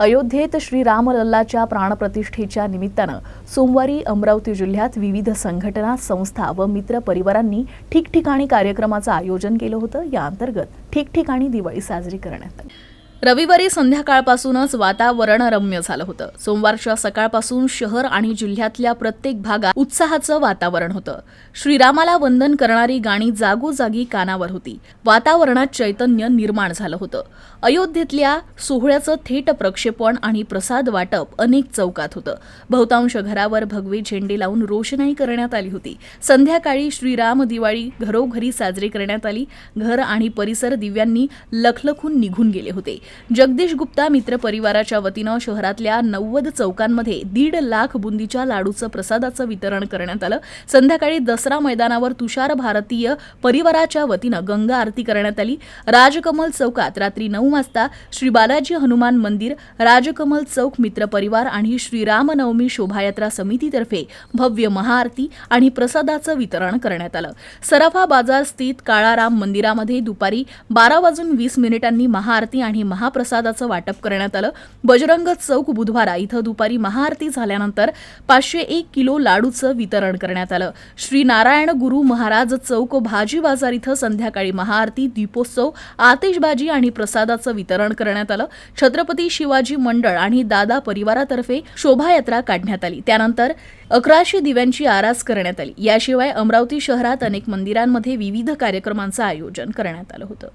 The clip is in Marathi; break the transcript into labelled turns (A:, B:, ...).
A: अयोध्येत श्रीरामलल्लाच्या प्राणप्रतिष्ठेच्या निमित्तानं सोमवारी अमरावती जिल्ह्यात विविध संघटना संस्था व मित्र परिवारांनी ठिकठिकाणी कार्यक्रमाचं आयोजन केलं होतं. या अंतर्गत ठिकठिकाणी दिवाळी साजरी करण्यात आली. रविवारी संध्याकाळपासूनच वातावरण रम्य झालं होतं. सोमवारच्या सकाळपासून शहर आणि जिल्ह्यातल्या प्रत्येक भागात उत्साहाचं वातावरण होतं. श्रीरामाला वंदन करणारी गाणी जागोजागी कानावर होती. वातावरणात चैतन्य निर्माण झालं होतं. अयोध्येतल्या सोहळ्याचं थेट प्रक्षेपण आणि प्रसाद वाटप अनेक चौकात होतं. बहुतांश घरावर भगवे झेंडे लावून रोषणाई करण्यात आली होती. संध्याकाळी श्रीराम दिवाळी घरोघरी साजरी करण्यात आली. घर आणि परिसर दिव्यांनी लखलखून निघून गेले होते. जगदीश गुप्ता मित्र परिवाराच्या वतीनं शहरातल्या नव्वद चौकांमध्ये दीड लाख बुंदीच्या लाडूचं प्रसादाचं वितरण करण्यात आलं. संध्याकाळी दसरा मैदानावर तुषार भारतीय परिवाराच्या वतीनं गंगा आरती करण्यात आली. राजकमल चौकात रात्री नऊ वाजता श्री बालाजी हनुमान मंदिर राजकमल चौक मित्र परिवार आणि श्रीरामनवमी शोभायात्रा समितीतर्फे भव्य महाआरती आणि प्रसादाचं वितरण करण्यात आलं. सराफा बाजार स्थित काळाराम मंदिरामध्ये दुपारी बारा वाजून वीस मिनिटांनी महाआरती आणि महा महाप्रसादाचं वाटप करण्यात आलं. बजरंग चौक बुधवारा इथं दुपारी महाआरती झाल्यानंतर पाचशे एक किलो लाडूचं वितरण करण्यात आलं. श्री नारायण गुरु महाराज चौक भाजी बाजार इथं संध्याकाळी महाआरती दीपोत्सव आतिषबाजी आणि प्रसादाचं वितरण करण्यात आलं. छत्रपती शिवाजी मंडळ आणि दादा परिवारातर्फे शोभायात्रा काढण्यात आली. त्यानंतर अकराशे दिव्यांची आरास करण्यात आली. याशिवाय अमरावती शहरात अनेक मंदिरांमध्ये विविध कार्यक्रमांचं आयोजन करण्यात आलं होतं.